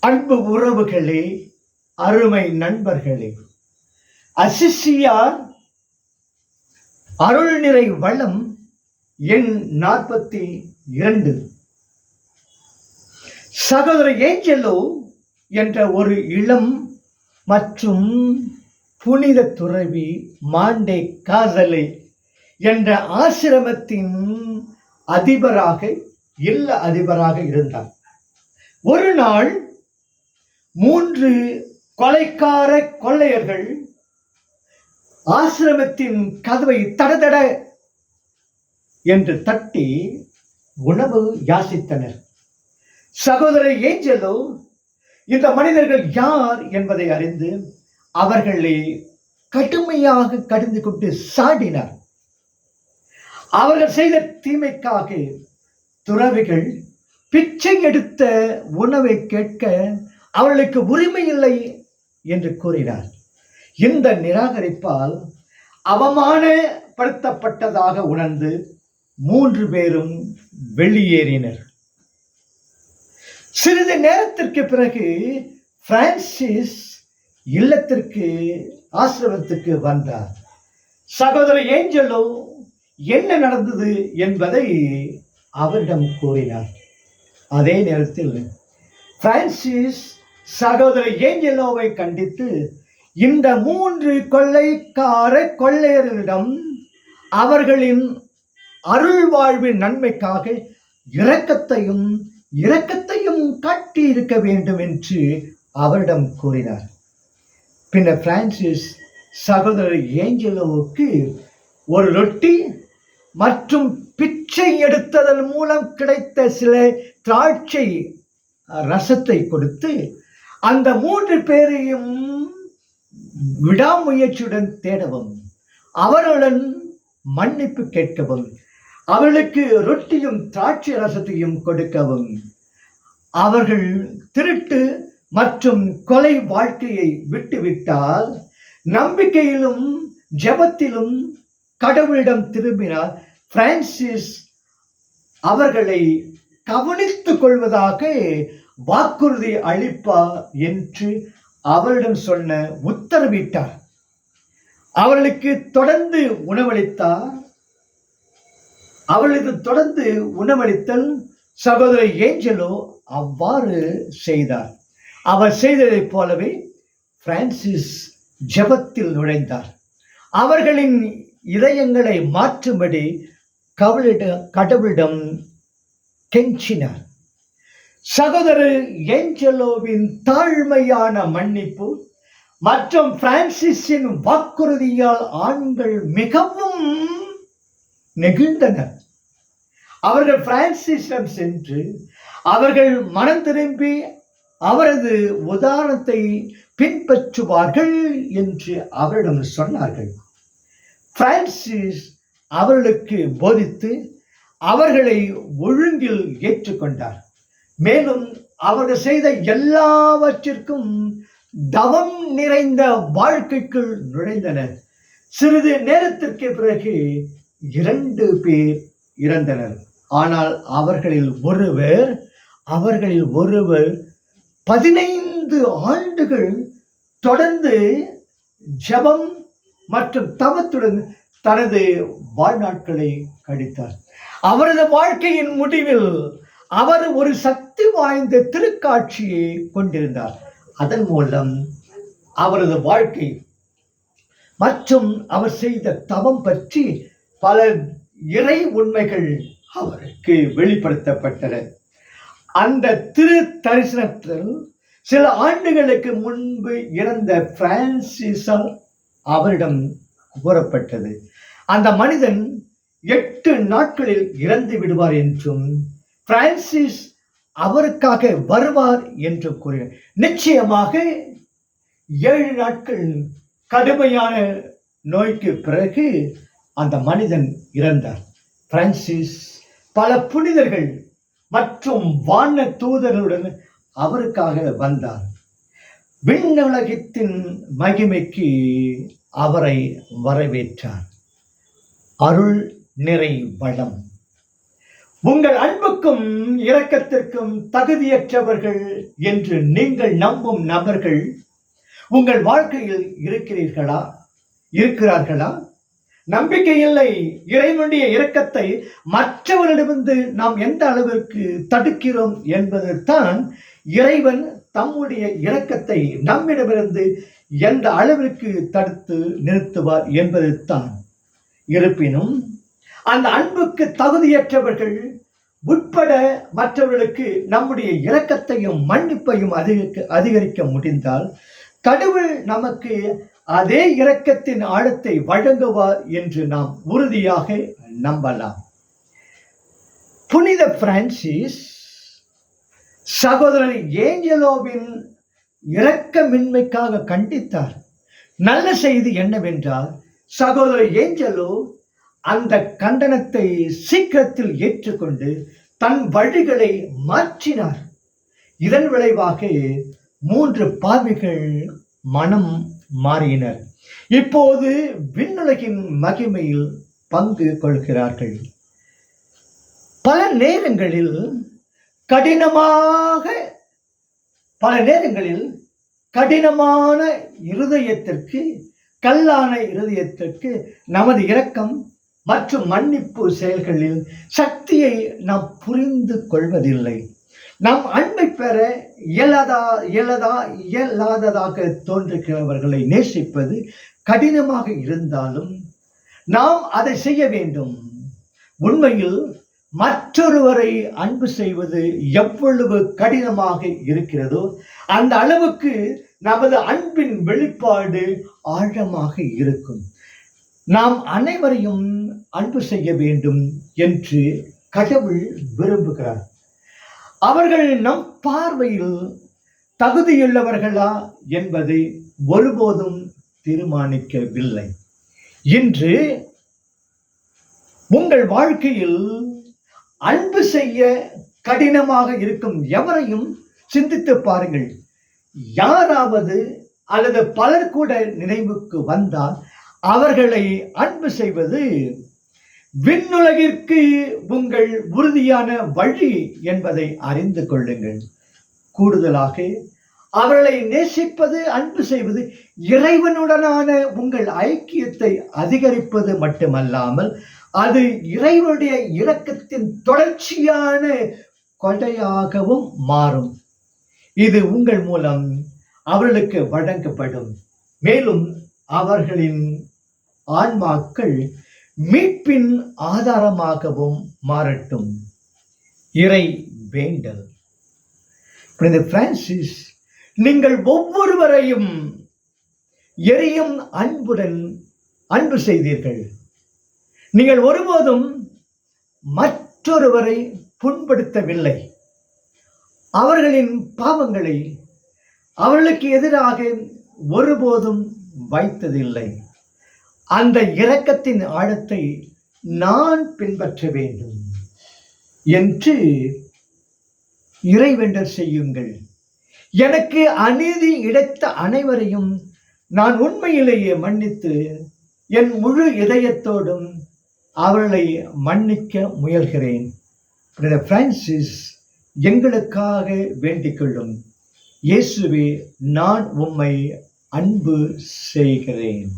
அன்பு உறவுகளே அருமை நண்பர்களே அசிசியார் அருள்நிறை வளம் எண் நாற்பத்தி இரண்டு. சகோதர ஏஞ்சலோ என்ற ஒரு இளம் மற்றும் புனித துறவி மாண்டே காதலை என்ற ஆசிரமத்தின் அதிபராக இல்ல அதிபராக இருந்தார். ஒரு நாள் மூன்று கொலைக்கார கொள்ளையர்கள் ஆசிரமத்தின் கதவை தடதட என்று தட்டி உணவு யாசித்தனர். சகோதரர் ஏஞ்சலோ இந்த மனிதர்கள் யார் என்பதை அறிந்து அவர்களை கடுமையாக கடிந்து கொண்டு சாடினார். அவர்கள் செய்த தீமைக்காக துறவிகள் பிச்சை எடுத்த உணவை கேட்க அவர்களுக்கு உரிமை இல்லை என்று கூறினார் இந்த நிராகரிப்பால் அவமானப்படுத்தப்பட்டதாக உணர்ந்து மூன்று பேரும் வெளியேறினர். சிறிது நேரத்திற்கு பிறகு பிரான்சிஸ் இல்லத்திற்கு ஆசிரமத்துக்கு வந்தார். சகோதரர் ஏஞ்சலோ என்ன நடந்தது என்பதை அவரிடம் கூறினார். அதே நேரத்தில் பிரான்சிஸ் சகோதரர் ஏஞ்சலோவை கண்டித்து இந்த மூன்று கொள்ளைக்கார கொள்ளையர்களிடம் அவர்களின் அருள் வாழ்வின் நன்மைக்காக இரக்கத்தையும் இரக்கத்தையும் காட்டி இருக்க வேண்டும் என்று அவரிடம் கூறினார். பின்னர் பிரான்சிஸ் சகோதரர் ஏஞ்சலோவுக்கு ஒரு ரொட்டி மற்றும் பிச்சை எடுத்ததன் மூலம் கிடைத்த சில திராட்சை ரசத்தை கொடுத்து அந்த மூன்று பேரையும் விடாமுயற்சியுடன் தேடவும் அவர்களுடன் மன்னிப்பு கேட்கவும் அவர்களுக்கு ரொட்டியும் திராட்சை ரசத்தையும் கொடுக்கவும் அவர்கள் திருட்டு மற்றும் கொலை வாழ்க்கையை விட்டுவிட்டால் நம்பிக்கையிலும் ஜெபத்திலும் கடவுளிடம் திரும்பினார் பிரான்சிஸ் அவர்களை கவனித்துக் கொள்வதாக வாக்குறுதி அளிப்பா என்று அவரிடம் சொன்ன உத்தரவிட்டார். அவர்களுக்கு தொடர்ந்து உணவளித்தார். அவர்களுக்கு தொடர்ந்து உணவளித்தல் சகோதரர் ஏஞ்சலோ அவ்வாறு செய்தார். அவர் செய்ததைப் போலவே பிரான்சிஸ் ஜெபத்தில் நுழைந்தார். அவர்களின் இதயங்களை மாற்றும்படி கவலிட கடவுளிடம் கெஞ்சினார். சகோதரர் ஏஞ்சலோவின் தாழ்மையான மன்னிப்பு மற்றும் பிரான்சிஸின் வாக்குறுதியால் ஆண்கள் மிகவும் நெகிழ்ந்தனர். அவர்கள் பிரான்சிஸிடம் சென்று அவர்கள் மனம் திரும்பி அவரது உதாரணத்தை பின்பற்றுவார்கள் என்று அவரிடம் சொன்னார்கள். பிரான்சிஸ் அவர்களுக்கு போதித்து அவர்களை ஒழுங்கில் ஏற்றுக்கொண்டார். மேலும் அவர்கள் செய்த எல்லாவற்றிற்கும் தவம் நிறைந்த வாழ்க்கைக்குள் நுழைந்தனர். சிறிது நேரத்திற்கு பிறகு இரண்டு பேர் இறந்தனர். ஆனால் அவர்களில் ஒருவர் அவர்களில் ஒருவர் பதினைந்து ஆண்டுகள் தொடர்ந்து ஜபம் மற்றும் தவத்துடன் தனது வாழ்நாட்களை கழித்தார். அவரது வாழ்க்கையின் முடிவில் அவர் ஒரு சக்தி வாய்ந்த திருக்காட்சியை கொண்டிருந்தார். அதன் மூலம் அவரது வாழ்க்கை மற்றும் அவர் செய்த தவம் பற்றி பல இறை உண்மைகள் அவருக்கு வெளிப்படுத்தப்பட்டன. அந்த திரு தரிசனத்தில் சில ஆண்டுகளுக்கு முன்பு இறந்த பிரான்சிசம் அவரிடம் கூறப்பட்டது. அந்த மனிதன் எட்டு நாட்களில் இறந்து விடுவார் என்றும் பிரான்சிஸ் அவருக்காக வருவார் என்று கூறினார். நிச்சயமாக ஏழு நாட்கள் கடுமையான நோய்க்கு பிறகு அந்த மனிதன் இறந்தார். பிரான்சிஸ் பல புனிதர்கள் மற்றும் வான தூதர்களுடன் அவருக்காக வந்தார். விண்ணுலகத்தின் மகிமைக்கு அவரை வரவேற்றார். அருள் நிறை வளம். உங்கள் அன்புக்கும் இரக்கத்திற்கும் தகுதியற்றவர்கள் என்று நீங்கள் நம்பும் நபர்கள் உங்கள் வாழ்க்கையில் இருக்கிறீர்களா? இருக்கிறார்களா? நம்பிக்கை இல்லை. இறைவனுடைய இரக்கத்தை மற்றவர்களிடமிருந்து நாம் எந்த அளவிற்கு தடுக்கிறோம் என்பதுதான் இறைவன் தம்முடைய இரக்கத்தை நம்மிடமிருந்து எந்த அளவிற்கு தடுத்து நிறுத்துவார் என்பதுதான். இருப்பினும் அந்த அன்புக்கு தகுதியற்றவர்கள் உட்பட மற்றவர்களுக்கு நம்முடைய இரக்கத்தையும் மன்னிப்பையும் அதிகரிக்க அதிகரிக்க முடிந்தால் கடவுள் நமக்கு அதே இரக்கத்தின் ஆழத்தை வழங்குவார் என்று நாம் உறுதியாக நம்பலாம். புனித பிரான்சிஸ் சகோதரர் ஏஞ்சலோவின் இரக்கமின்மைக்காக கண்டித்தார். நல்ல செய்தி என்னவென்றால் சகோதரர் ஏஞ்சலோ அந்த கண்டனத்தை சீக்கிரத்தில் ஏற்றுக்கொண்டு தன் வழிகளை மாற்றினார். இதன் விளைவாக மூன்று பாவிகள் மனம் மாறினர் இப்போது விண்ணுலகின் மகிமையில் பங்கு கொள்கிறார்கள். பல நேரங்களில் கடினமாக பல நேரங்களில் கடினமான இருதயத்திற்கு கல்லான இருதயத்திற்கு நமது இரக்கம் மற்றும் மன்னிப்பு செயல்களில் சக்தியை நாம் புரிந்து கொள்வதில்லை. நாம் அன்பை பெற இயலாதா இயலதா இயலாததாக தோன்றுகிறவர்களை நேசிப்பது கடினமாக இருந்தாலும் நாம் அதை செய்ய வேண்டும். உண்மையில் மற்றொருவரை அன்பு செய்வது எவ்வளவு கடினமாக இருக்கிறதோ அந்த அளவுக்கு நமது அன்பின் வெளிப்பாடு ஆழமாக இருக்கும். நாம் அனைவரையும் அன்பு செய்ய வேண்டும் என்று கடவுள் விரும்புகிறார். அவர்கள் நம் பார்வையில் தகுதியுள்ளவர்களா என்பதை ஒருபோதும் தீர்மானிக்கவில்லை. இன்று உங்கள் வாழ்க்கையில் அன்பு செய்ய கடினமாக இருக்கும் எவரையும் சிந்தித்து பாருங்கள். யாராவது அல்லது பலர் கூட நினைவுக்கு வந்தால் அவர்களை அன்பு செய்வது விண்ணுலகிற்கு உங்கள் உறுதியான வழி என்பதை அறிந்து கொள்ளுங்கள். கூடுதலாக அவர்களை நேசிப்பது அன்பு செய்வது இறைவனுடனான உங்கள் ஐக்கியத்தை அதிகரிப்பது மட்டுமல்லாமல் அது இறைவனுடைய இரக்கத்தின் தொடர்ச்சியான கொடையாகவும் மாறும். இது உங்கள் மூலம் அவர்களுக்கு வழங்கப்படும். மேலும் அவர்களின் ஆன்மாக்கள் மீட்பின் ஆதாரமாகவும் மாறட்டும். இறை வேண்டல். புனித பிரான்சிஸ் நீங்கள் ஒவ்வொருவரையும் எரியும் அன்புடன் அன்பு செய்தீர்கள். நீங்கள் ஒருபோதும் மற்றொருவரை புண்படுத்தவில்லை. அவர்களின் பாவங்களை அவர்களுக்கு எதிராக ஒருபோதும் வைத்ததில்லை. அந்த இரக்கத்தின் ஆழத்தை நான் பின்பற்ற வேண்டும் என்று இறைவேண்டர் செய்யுங்கள். எனக்கு அநீதி இடைத்த அனைவரையும் நான் உண்மையிலேயே மன்னித்து என் முழு இதயத்தோடும் அவர்களை மன்னிக்க முயல்கிறேன். புனித பிரான்சிஸ் எங்களுக்காக வேண்டிக் கொள்ளும். இயேசுவே நான் உம்மை அன்பு செய்கிறேன்.